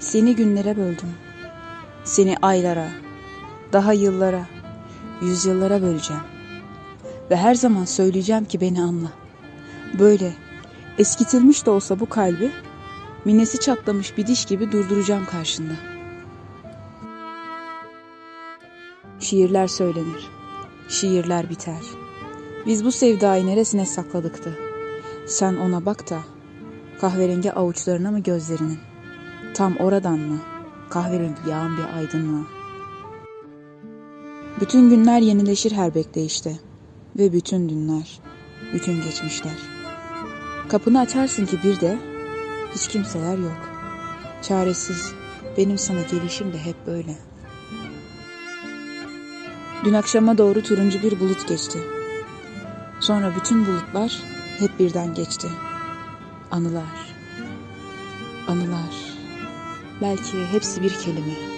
Seni günlere böldüm. Seni aylara, daha yıllara, yüzyıllara böleceğim. Ve her zaman söyleyeceğim ki beni anla. Böyle eskitilmiş de olsa bu kalbi minesi çatlamış bir diş gibi durduracağım karşında. Şiirler söylenir. Şiirler biter. Biz bu sevdayı neresine sakladıktı? Sen ona bak da kahverengi avuçlarına mı gözlerinin? Tam oradan mı? Kahverengi yağan bir aydınlığa. Bütün günler yenileşir her bekleyişte. Ve bütün dünler, bütün geçmişler. Kapını açarsın ki bir de hiç kimseler yok. Çaresiz, benim sana gelişim de hep böyle. Dün akşama doğru turuncu bir bulut geçti. Sonra bütün bulutlar hep birden geçti. Anılar. Anılar. Belki hepsi bir kelime.